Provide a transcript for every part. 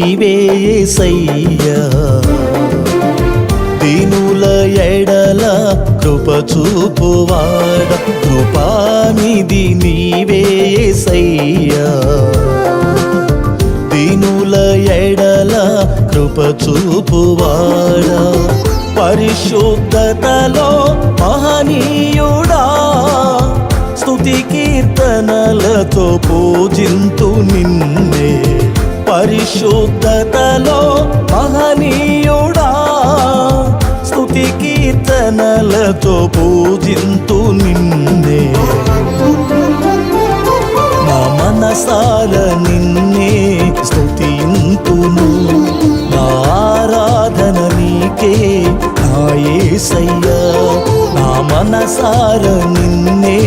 నీవే సయ్యా దీనుల ఎడల కృప చూపువాడ కృపానిది నీవే సయ్యా దీనుల ఎడల కృప చూపువాడ పరిశుద్ధతలో మహనీయుడా. స్తుతి కీర్తనలతో పూజింతు నిన్నే. పరిశుద్ధతలో మహనీయుడా స్థుతి కీర్తనలతో పూజింతు నిన్నే. నా మనసాల నిన్నే స్థుతింతును. నా ఆరాధన నీకే నాయే సయ్యా నా మనసార నిన్నే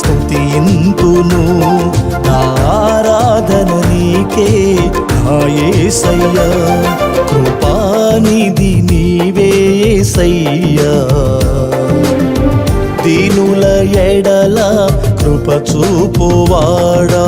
స్థుతి నా ఆరాధన నీకే నా యేసయ్యా కృపానిధి నీవే యేసయ్యా దీనుల ఎడల కృప చూపువాడా.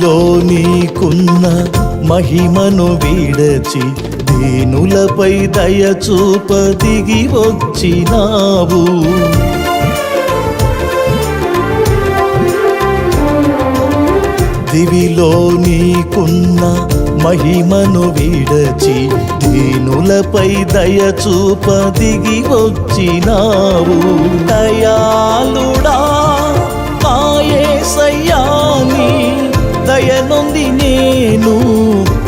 నీలో నీకున్న మహిమను విడచి దీనులపై దయచూప దిగి వచ్చినావు. దివిలో నీకున్న మహిమను విడచి దీనులపై దయచూప దిగి వచ్చినావు. దయాలుడా దయనొంది నేను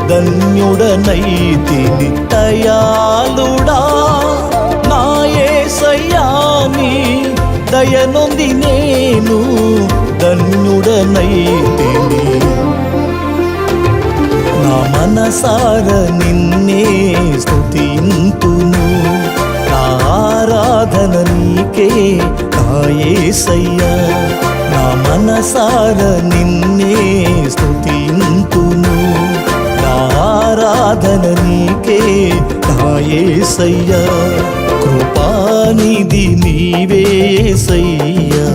ధన్యుడనైతిని దయాళుడా నాయేసయ్యాని దయనొంది నేను ధన్యుడనైతిని నా. మనసార నిన్నే స్తుతింతును. ఆరాధన నీకే కాయేసయ్యా నా మనసార నిన్నే స్థుతింతును ఆరాధన నీకే కాయేసయ్యా కృపానిధి నీవే సయ్యా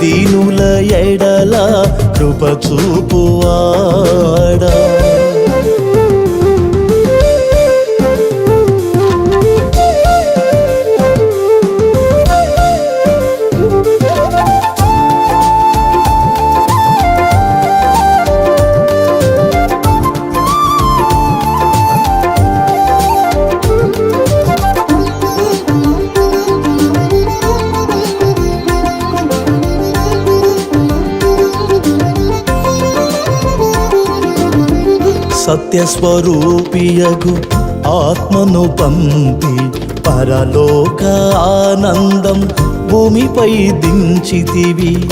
దీనుల ఎడల కృప చూపువాడా. సత్యస్వరూపియగు ఆత్మను పంపి పరలోక ఆనందం భూమిపై దించితివి.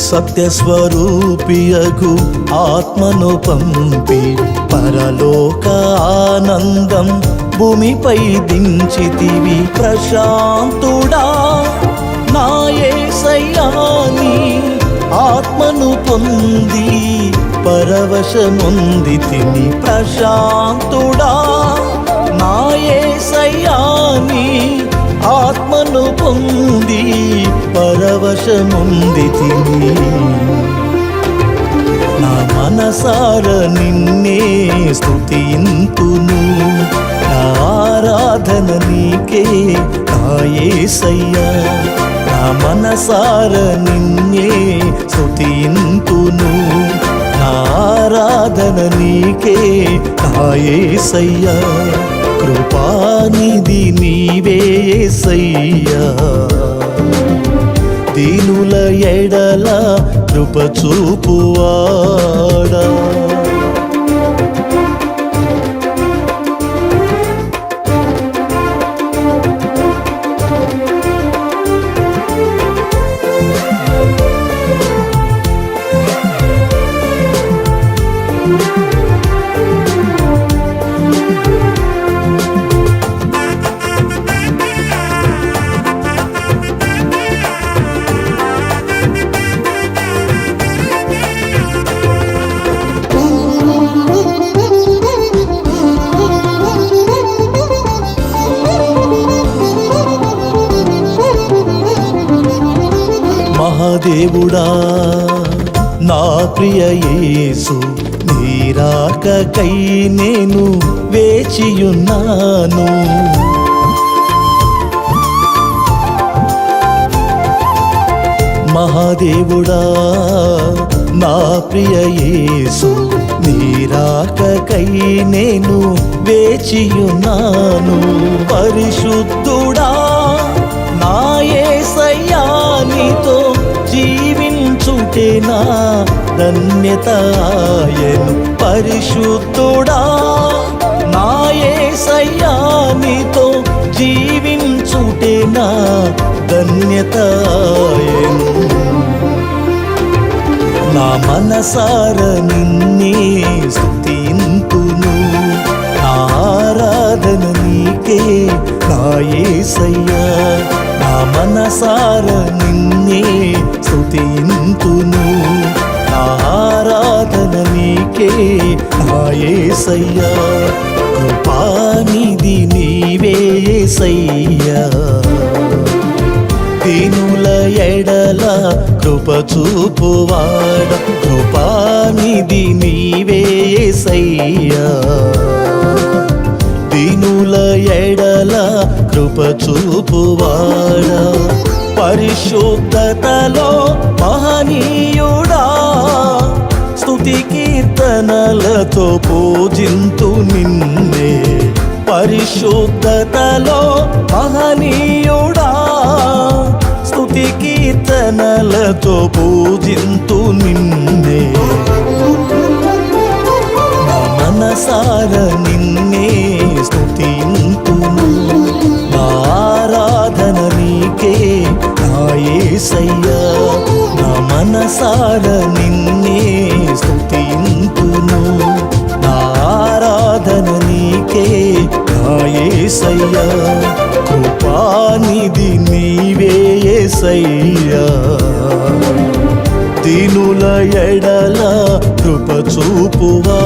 సత్యస్వరూపియగు ఆత్మను పంపి పరలోక ఆనందం భూమిపై దించితివి. ప్రశాంతుడా నాయసయ్యాని ఆత్మను పొంది పరవశముంది తిని ప్రశాంతుడా. నాయే సయాని ఆత్మను పొంది పరవశముంది తిని. నా మనసార నిన్నే స్థుతింతును నా ఆరాధన నీకే నాయే సయ్యా నా మనసార నిన్నే స్తుతింతును నా ఆరాధన నీకే కాయేసయ్యా కృపానిధి నీవే సయ్యా. దీనుల ఎడల కృప చూపువాడా. దేవుడా నా ప్రియ యేసు నీరాకకై నేను వేచియున్నాను. మహాదేవుడా నా ప్రియ యేసు నీరాకకై నేను వేచియున్నాను. పరిశుద్ధుడా జీవించుటే నా ధన్యత ఆయను పరిశుద్ధుడా. నా యేసయ్యా నీతో జీవించుటే నా ధన్యత ఆయను నా మనసార నిన్నే స్తుతింతును ఆరాధన నీకే నా యేసయ్యా నా మనసార నిన్నే స్తుతింతును. ఆరాధన నీకే నా యేసయ్యా కృపానిధి నీవే యేసయ్యా దీనుల ఎడల కృప చూపువాడ కృపానిధి నీవే సయ్యా దీనుల ఎడల కృప చూపువాడ పరిశుద్ధతలో మహనీయుడా స్థుతి కీర్తనలతో పూజింతు నిన్నే. పరిశుద్ధతలో మహనీయుడా స్థుతి కీర్తనలతో పూజింతు నిన్నే. మనసార నిన్నే ఏసయ్యా నా మనసార నిన్నే స్తుతింతును నా ఆరాధన నీకే నా ఏసయ్యా కృపానిధి నీవే ఏసయ్యా. దీనుల ఎడల కృప చూపువా